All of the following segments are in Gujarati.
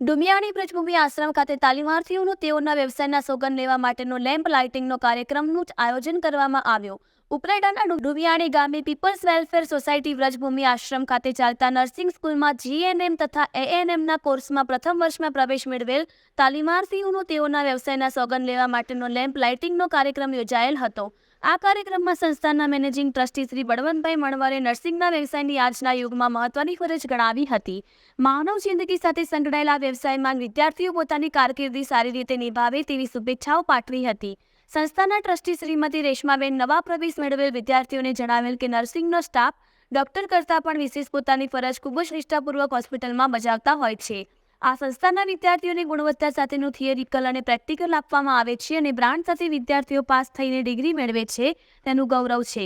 ડુમિયાણી પ્રજભૂમિ આશ્રમ ખાતે તાલીમાર્થીઓનું તેઓના વ્યવસાયના સોગંદ લેવા માટેનો લેમ્પ લાઇટિંગનો કાર્યક્રમનું જ આયોજન કરવામાં આવ્યું. ઉપલેટાના ડુમિયાણી ગામે people's welfare society Vrajbhoomi ashram ખાતે ચાલતા નર્સિંગ સ્કૂલમાં જીએનએમ તથા એએનએમના કોર્સમાં પ્રથમ વર્ષમાં પ્રવેશ મેળવેલ તાલીમાર્થીઓનું તેઓના વ્યવસાયના સોગંદ લેવા માટેનો લેમ્પ લાઇટિંગનો કાર્યક્રમ યોજાયેલ હતો. આ કાર્યક્રમમાં સંસ્થાના મેનેજિંગ ટ્રસ્ટી શ્રી બળવંતભાઈ મણવારે નર્સિંગના વ્યવસાયની આજના યુગમાં મહત્વની ફરજ ગણાવી હતી. માનવ જિંદગી સાથે સંકળાયેલા વ્યવસાયમાં વિદ્યાર્થીઓ પોતાની કારકિર્દી સારી રીતે નિભાવે તેવી શુભેચ્છાઓ પાઠવી હતી. સંસ્થાના ટ્રસ્ટી શ્રીમતી રેશમાબેન નવા પ્રવેશ મેળવેલ વિદ્યાર્થીઓને જણાવેલ કે નર્સિંગનો સ્ટાફ ડોક્ટર કરતાં પણ વિશેષ પોતાની ફરજ ખૂબ જ નિષ્ઠાપૂર્વક હોસ્પિટલમાં બજાવતા હોય છે. આ સંસ્થાના વિદ્યાર્થીઓને ગુણવત્તા સાથેનું થિયરિકલ અને પ્રેક્ટિકલ આપવામાં આવે છે અને બ્રાન્ડ સાથે વિદ્યાર્થીઓ પાસ થઈને ડિગ્રી મેળવે છે, તેનું ગૌરવ છે.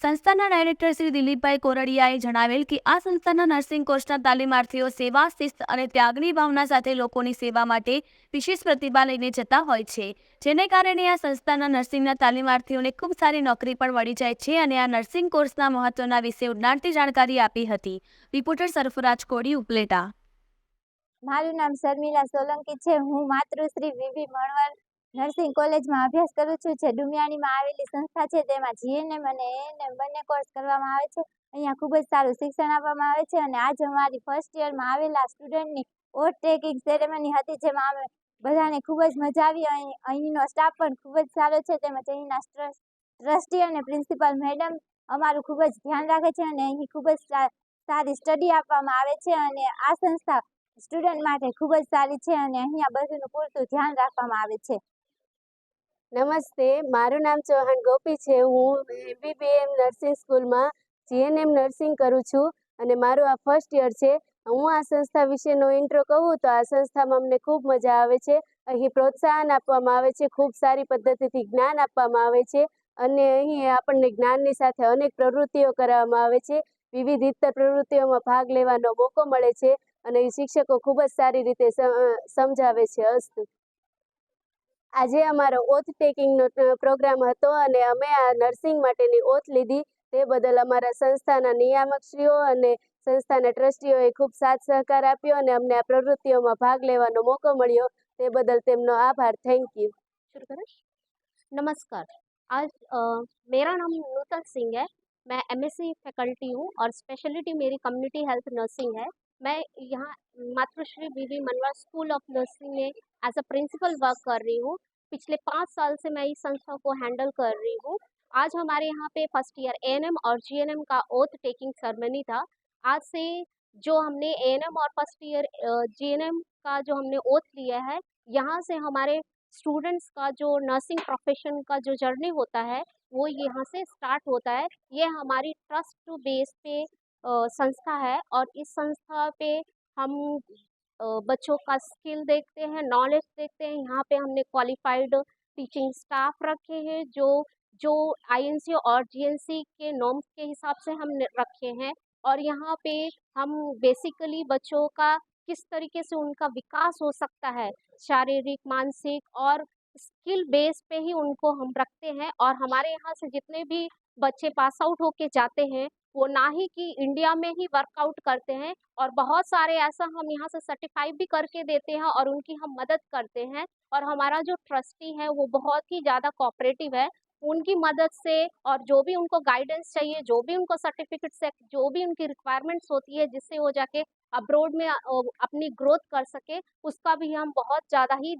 સંસ્થાના ડાયરેક્ટર શ્રી દિલીપભાઈ કોરડિયાએ જણાવેલ કે આ સંસ્થાના નર્સિંગ કોર્સના તાલીમાર્થીઓ સેવા, શિસ્ત અને ત્યાગની ભાવના સાથે લોકોની સેવા માટે વિશેષ પ્રતિભા લઈને જતા હોય છે, જેને કારણે આ સંસ્થાના નર્સિંગના તાલીમાર્થીઓને ખૂબ સારી નોકરી પણ મળી જાય છે અને આ નર્સિંગ કોર્સના મહત્વના વિશે ઉડનારતી જાણકારી આપી હતી. રિપોર્ટર સરફરાજ કોડી ઉપલેટા. મારું નામ શર્મિલા સોલંકી છે. હું માતૃશ્રી વીવી મણવર નર્સિંગ કોલેજમાં અભ્યાસ કરું છું. જે ડુમિયાણીમાં આવેલી સંસ્થા છે. તેમાં જીએનએમ અને એએનએમ બંને કોર્સ કરવામાં આવે છે. અહીંયા ખૂબ જ સારું શિક્ષણ આપવામાં આવે છે અને આજ અમારી ફર્સ્ટ યરમાં આવેલા સ્ટુડન્ટની ઓટ ટેકિંગ સેરેમની હતી, જેમાં અમે બધાને ખૂબ જ મજા આવી. અહીં, અહીંનો સ્ટાફ પણ ખૂબ જ સારો છે. તેમજ અહીંના ટ્રસ્ટી અને પ્રિન્સિપાલ મેડમ અમારું ખૂબ જ ધ્યાન રાખે છે અને અહીં ખૂબ જ સારી સ્ટડી આપવામાં આવે છે. અને આ સંસ્થા સ્ટુડન્ટ માટે ખૂબ જ સારી છે અને અહીંયા બધુંનું પૂરતું ધ્યાન રાખવામાં આવે છે. નમસ્તે, મારું નામ ચૌહાણ ગોપી છે. હું એમબીબીએમ નર્સિંગ સ્કૂલમાં જીએનએમ નર્સિંગ કરું છું અને મારું આ ફર્સ્ટ યર છે. હું આ સંસ્થા વિશેનો ઇન્ટ્રો કહું તો આ સંસ્થામાં અમને ખૂબ મજા આવે છે. અહીં પ્રોત્સાહન આપવામાં આવે છે, ખૂબ સારી પદ્ધતિથી જ્ઞાન આપવામાં આવે છે અને અહીં આપણને જ્ઞાનની સાથે અનેક પ્રવૃત્તિઓ કરાવવામાં આવે છે. વિવિધ પ્રવૃત્તિઓમાં ભાગ લેવાનો મોકો મળે છે. અને એ શિક્ષકો ખૂબ જ સારી રીતે સ- સમજાવે છે અસ્તુ આજે અમારો ઓથ ટેકિંગનો પ્રોગ્રામ હતો અને અમે આ નર્સિંગ માટેની ઓથ લીધી તે બદલ અમારા સંસ્થાના નિયામકશ્રીઓ અને સંસ્થાના ટ્રસ્ટીઓએ ખૂબ સાથ સહકાર આપ્યો અને અમને આ પ્રવૃત્તિઓમાં ભાગ લેવાનો મોકો મળ્યો તે બદલ તેમનો આભાર થેન્ક યુ शुरू करें नमस्कार आज अ, मेरा नाम नूतन सिंह है मैं एमएससी फैकल्टी हूँ और स्पेशलिटी मेरी कम्युनिटी हेल्थ नर्सिंग है मैं यहाँ Matrushri B B Manva school of nursing में एज अ प्रिंसिपल वर्क कर रही हूँ। पिछले पाँच साल से मैं इस संस्था को हैंडल कर रही हूँ। आज हमारे यहाँ पे फ़र्स्ट ईयर एएनएम और जीएनएम का ओथ टेकिंग सेरेमनी था। आज से जो हमने एएनएम और फ़र्स्ट ईयर जीएनएम का जो हमने ओथ लिया है, यहाँ से हमारे स्टूडेंट्स का जो नर्सिंग प्रोफेशन का जो जर्नी होता है, वो यहाँ से स्टार्ट होता है। ये हमारी ट्रस्ट टू बेस पे संस्था है और इस संस्था पे हम बच्चों का स्किल देखते हैं, नॉलेज देखते हैं। यहाँ पे हमने क्वालिफाइड टीचिंग स्टाफ रखे हैं जो जो आईएनसी और जीएनसी के नॉर्म्स के हिसाब से हम रखे हैं और यहाँ पे हम बेसिकली बच्चों का किस तरीके से उनका विकास हो सकता है, शारीरिक, मानसिक और स्किल बेस पे ही उनको हम रखते हैं और हमारे यहाँ से जितने भी बच्चे पास आउट होके जाते हैं वो ना ही कि इंडिया में ही वर्कआउट करते हैं और बहुत सारे ऐसा हम यहाँ से सर्टिफाई भी करके देते हैं और उनकी हम मदद करते हैं और हमारा जो ट्रस्टी है वो बहुत ही ज़्यादा कॉपरेटिव है। उनकी मदद से और जो भी उनको गाइडेंस चाहिए, जो भी उनको सर्टिफिकेट से, जो भी उनकी रिक्वायरमेंट्स होती है जिससे वो जाके अब्रोड में अपनी ग्रोथ कर सके, उसका भी हम बहुत ज़्यादा ही